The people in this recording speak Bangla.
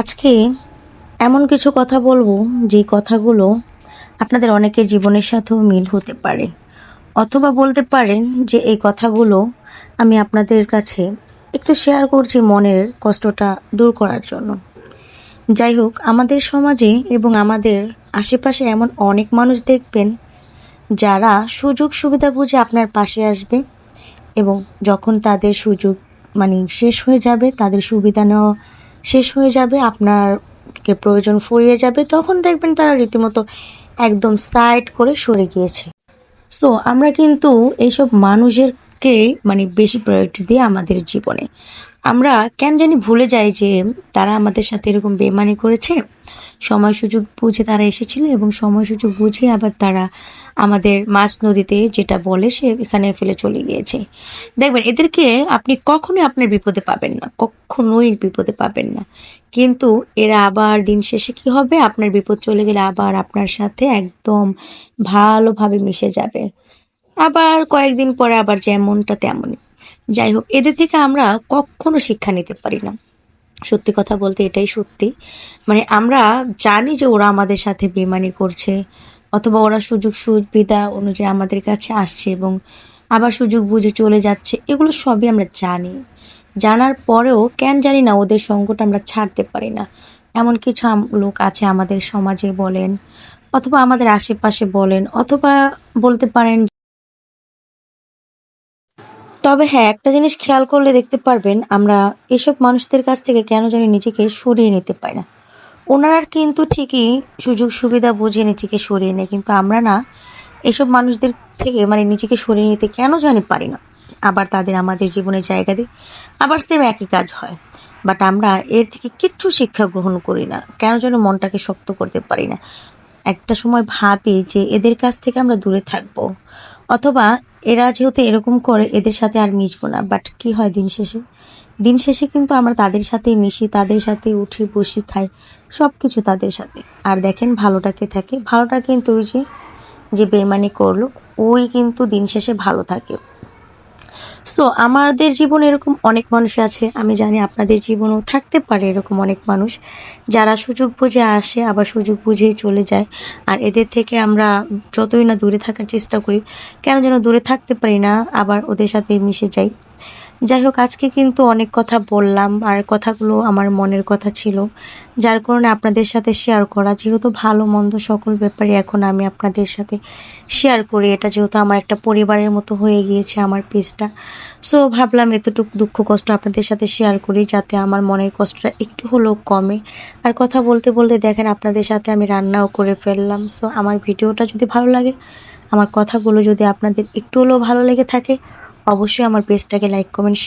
আজকে এমন কিছু কথা বলব, যে কথাগুলো আপনাদের অনেকের জীবনের সাথেও মিল হতে পারে। অথবা বলতে পারেন যে এই কথাগুলো আমি আপনাদের কাছে একটু শেয়ার করছি মনের কষ্টটা দূর করার জন্য। যাই হোক, আমাদের সমাজে এবং আমাদের আশেপাশে এমন অনেক মানুষ দেখবেন, যারা সুযোগ সুবিধা বুঝে আপনার পাশে আসবে এবং যখন তাদের সুযোগ মানে শেষ হয়ে যাবে, তাদের সুবিধা নেওয়া শেষ হয়ে যাবে, আপনারকে প্রয়োজন ফুরিয়ে যাবে, তখন দেখবেন তারা রীতিমতো একদম সাইড করে সরে গিয়েছে। সো আমরা কিন্তু এইসব মানুষেরকে মানে বেশি প্রায়োরিটি দিই আমাদের জীবনে। আমরা কেন জানি ভুলে যাই যে তারা আমাদের সাথে এরকম বেমানি করেছে। সময় সুযোগ বুঝে তারা এসেছিল এবং সময় সুযোগ বুঝে আবার তারা আমাদের মাছ নদীতে যেটা বলে সে এখানে ফেলে চলে গিয়েছে। দেখবেন, এদেরকে আপনি কখনোই আপনার বিপদে পাবেন না, কখনোই বিপদে পাবেন না। কিন্তু এরা আবার দিন শেষে কি হবে? আপনার বিপদ চলে গেলে আবার আপনার সাথে একদম ভালোভাবে মিশে যাবে। আবার কয়েকদিন পরে আবার যেমনটা তেমনই। যাই হোক, এদের থেকে আমরা কখনো শিক্ষা নিতে পারি না। সত্যি কথা বলতে এটাই সত্যি। মানে আমরা জানি যে ওরা আমাদের সাথে বেমানি করছে, অথবা ওরা সুযোগ সুবিধা অনুযায়ী আমাদের কাছে আসছে এবং আবার সুযোগ বুঝে চলে যাচ্ছে, এগুলো সবই আমরা জানি। জানার পরেও কেন জানি না ওদের সঙ্গটা আমরা ছাড়তে পারি না। এমন কিছু লোক আছে আমাদের সমাজে বলেন, অথবা আমাদের আশেপাশে বলেন, অথবা বলতে পারেন তবে হ্যাঁ একটা জিনিস খেয়াল করলে দেখতে পারবেন, আমরা এসব মানুষদের কাছ থেকে কেন জানি নিজেকে সরিয়ে নিতে পারি না। ওনারা কিন্তু ঠিকই সুযোগ সুবিধা বুঝে নিজেকে সরিয়ে নেয়, কিন্তু আমরা না এসব মানুষদের থেকে মানে নিজেকে সরিয়ে নিতে কেন জানি পারি না। আবার তাদের আমাদের জীবনে জায়গা দিই, আবার সেম একই কাজ হয়। বাট আমরা এর থেকে কিচ্ছু শিক্ষা গ্রহণ করি না, কেন যেন মনটাকে শক্ত করতে পারি না। একটা সময় ভাবি যে এদের কাছ থেকে আমরা দূরে থাকব। অথবা এরা যেহেতু এরকম করে, এদের সাথে আর মিশবো না। বাট কি হয় দিন শেষে? দিন শেষে কিন্তু আমরা তাদের সাথে মিশি, তাদের সাথে উঠি, বসি, খাই। সব কিছু তাদের সাথে। আর দেখেন ভালোটাকে থাকে? ভালোটা কিন্তু ওই যে যে বেমানি করল, ওই কিন্তু দিন শেষে ভালো থাকে। সো আমাদের জীবনে এরকম অনেক মানুষ আছে, আমি জানি আপনাদের জীবনেও থাকতে পারে এরকম অনেক মানুষ, যারা সুযোগ বুঝে আসে, আবার সুযোগ বুঝেই চলে যায়। আর এদের থেকে আমরা যতই না দূরে থাকার চেষ্টা করি, কেন যেন দূরে থাকতে পারি না, আবার ওদের সাথে মিশে যাই। যাই হোক, আজকে কিন্তু অনেক কথা বললাম আর কথাগুলো আমার মনের কথা ছিল, যার কারণে আপনাদের সাথে শেয়ার করা। যেহেতু ভালো মন্দ সকল ব্যাপারে এখন আমি আপনাদের সাথে শেয়ার করি, এটা যেহেতু আমার একটা পরিবারের মতো হয়ে গিয়েছে আমার পেজটা সো ভাবলাম এতটুকু দুঃখ কষ্ট আপনাদের সাথে শেয়ার করি, যাতে আমার মনের কষ্টটা একটু হলেও কমে। আর কথা বলতে বলতে দেখেন, আপনাদের সাথে আমি রান্নাও করে ফেললাম। সো আমার ভিডিওটা যদি ভালো লাগে, আমার কথাগুলো যদি আপনাদের একটু হলেও ভালো লেগে থাকে অবশ্যই আমার পেজটাকে লাইক কমেন্ট